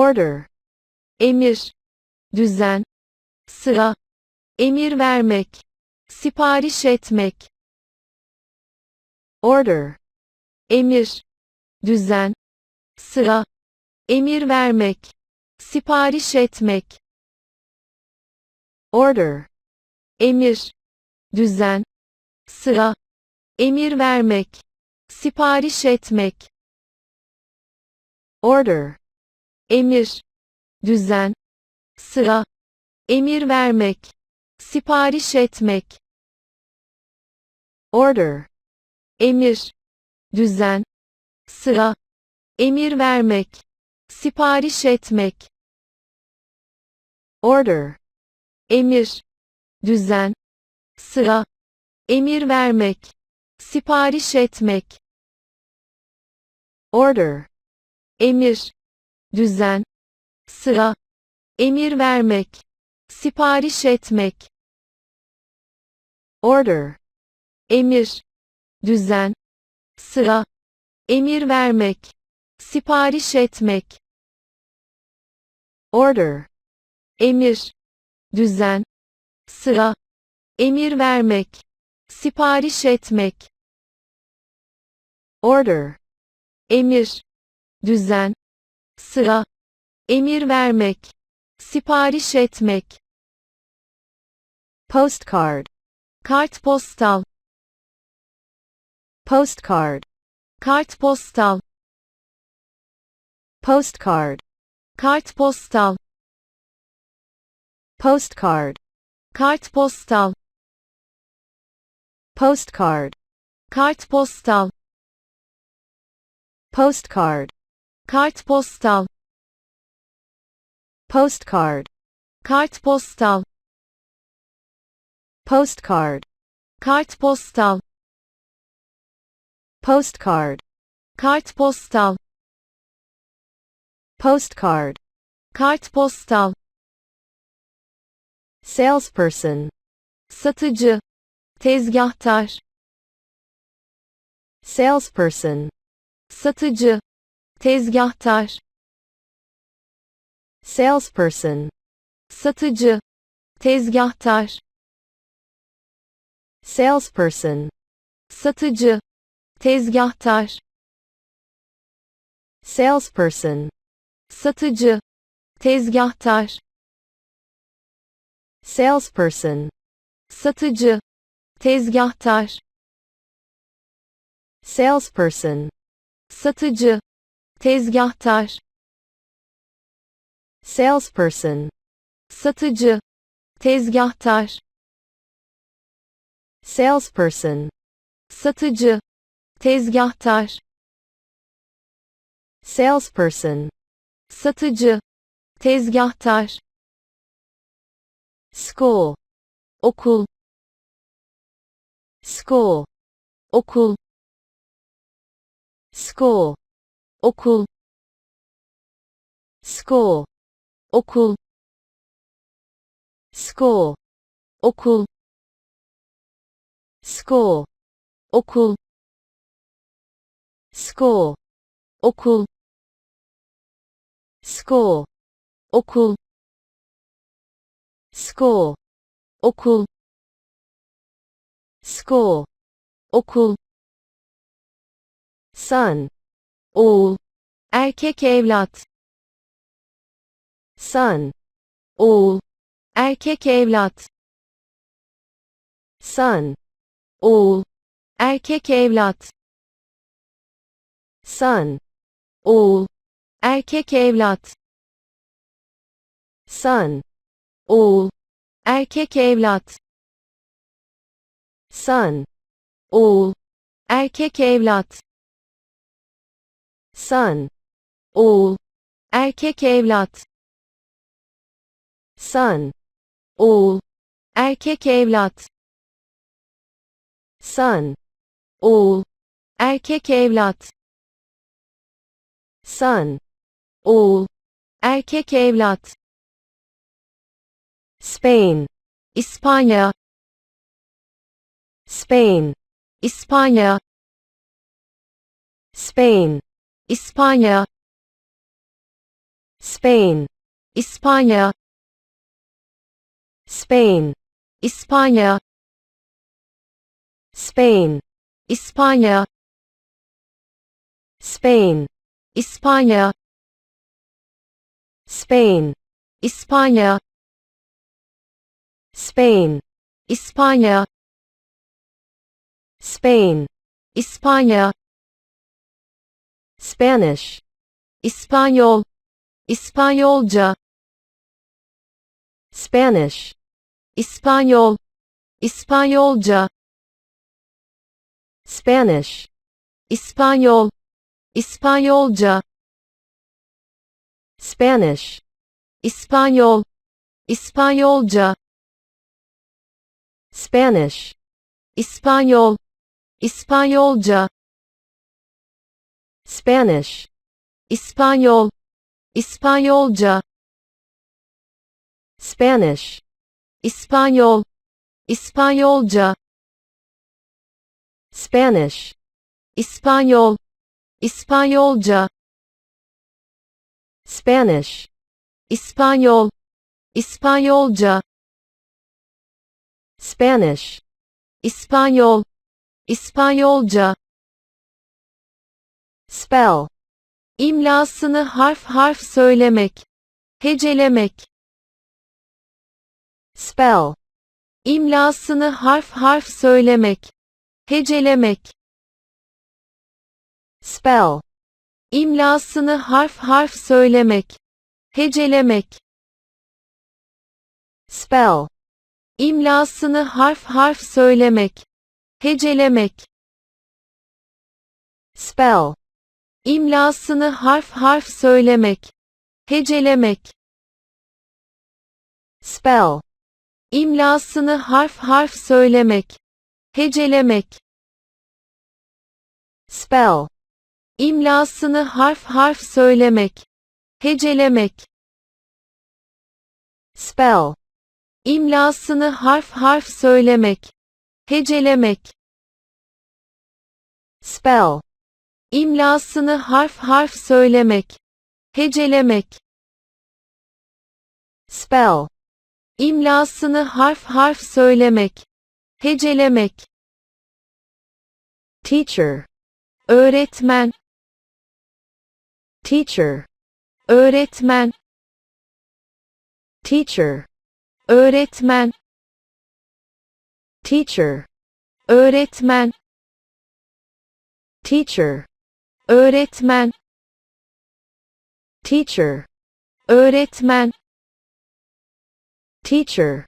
order, emir, düzen, sıra, emir vermek, sipariş etmek, order, emir, düzen, sıra, emir vermek, sipariş etmek, order, emir, düzen, sıra, emir vermek, sipariş etmek, order, emir, düzen, sıra, emir vermek, sipariş etmek, order, emir, düzen, sıra, emir vermek, sipariş etmek, order, emir, düzen, sıra, emir vermek, sipariş etmek, order, emir, düzen, sıra, emir vermek, sipariş etmek, order, emir, düzen, sıra, emir vermek, sipariş etmek, order, emir, düzen, sıra, emir vermek, sipariş etmek, order, emir, düzen, sıra, emir vermek, sipariş etmek, postcard, kartpostal, postcard, kartpostal, postcard, kartpostal, postcard, kartpostal, postcard, kartpostal, postcard, kartpostal, postcard, kartpostal, postcard, kartpostal, postcard, kartpostal, postcard, kartpostal, salesperson, satıcı, tezgahtar, salesperson, satıcı, tezgahtar, salesperson, satıcı, tezgahtar, salesperson, satıcı, tezgahtar, salesperson, satıcı, tezgahtar, salesperson, satıcı, tezgahtar, salesperson, satıcı, tezgahtar, salesperson, satıcı, tezgahtar, salesperson, satıcı, tezgahtar, salesperson, satıcı, tezgahtar, school, okul, school, okul, school, okul, school, okul, school, okul, school, okul, school, okul, school, okul, school, okul, school, okul, son, oğul, erkek evlat, son, oğul, erkek evlat, son, oğul, erkek evlat, son, oğul, erkek evlat, son, oğul, erkek evlat, son, oğul, erkek evlat, son, oğul, erkek evlat, son, oğul, erkek evlat, son, oğul, erkek evlat, son, oğul, erkek evlat, Spain, İspanya, Spain, İspanya, Spain, İspanya, Spain, İspanya, Spain, İspanya, Spain, İspanya, Spain, İspanya, Spain, İspanya, Spain, İspanya, Spain, İspanya, Spanish, İspanyol, İspanyolca, Spanish, İspanyol, İspanyolca, Spanish, İspanyol, İspanyolca, Spanish, İspanyol, İspanyolca, Spanish, İspanyol, İspanyolca, Spanish, İspanyol, İspanyolca, Spanish, İspanyol, İspanyolca, Spanish, İspanyol, İspanyolca, Spanish, İspanyol, İspanyolca, Spanish, İspanyol, İspanyolca, spell, imlasını harf harf söylemek, hecelemek, spell, imlasını harf harf söylemek, hecelemek, spell, imlasını harf harf söylemek, hecelemek, spell, imlasını harf harf söylemek, hecelemek, spell, imlasını harf harf söylemek, hecelemek, spell, imlasını harf harf söylemek, hecelemek, spell, imlasını harf harf söylemek, hecelemek, spell, imlasını harf harf söylemek, hecelemek, spell, imlasını harf harf söylemek, hecelemek, spell, imlasını harf harf söylemek, hecelemek, teacher, öğretmen, teacher, öğretmen, teacher, öğretmen, teacher, öğretmen, teacher, öğretmen, teacher, öğretmen, teacher,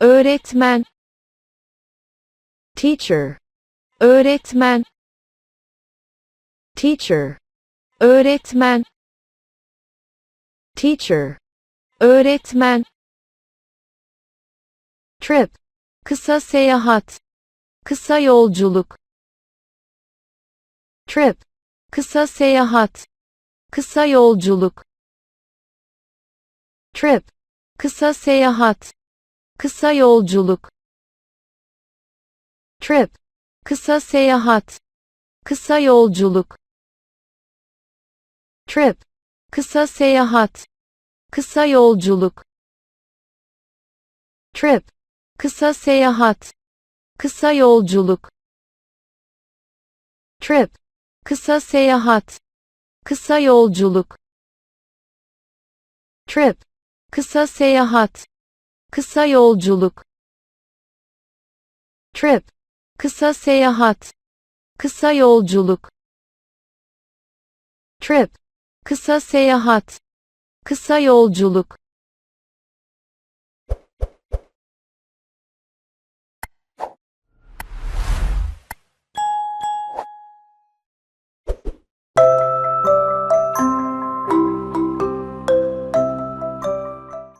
öğretmen, teacher, öğretmen, teacher, öğretmen, teacher, öğretmen, trip, kısa seyahat, kısa yolculuk, trip, kısa seyahat, kısa yolculuk, trip, kısa seyahat, kısa yolculuk, trip, kısa seyahat, kısa yolculuk, trip, kısa seyahat, kısa yolculuk, trip, kısa seyahat, kısa yolculuk, trip, kısa seyahat, kısa yolculuk, trip, kısa seyahat, kısa yolculuk, trip, kısa seyahat, kısa yolculuk, trip, kısa seyahat, kısa yolculuk,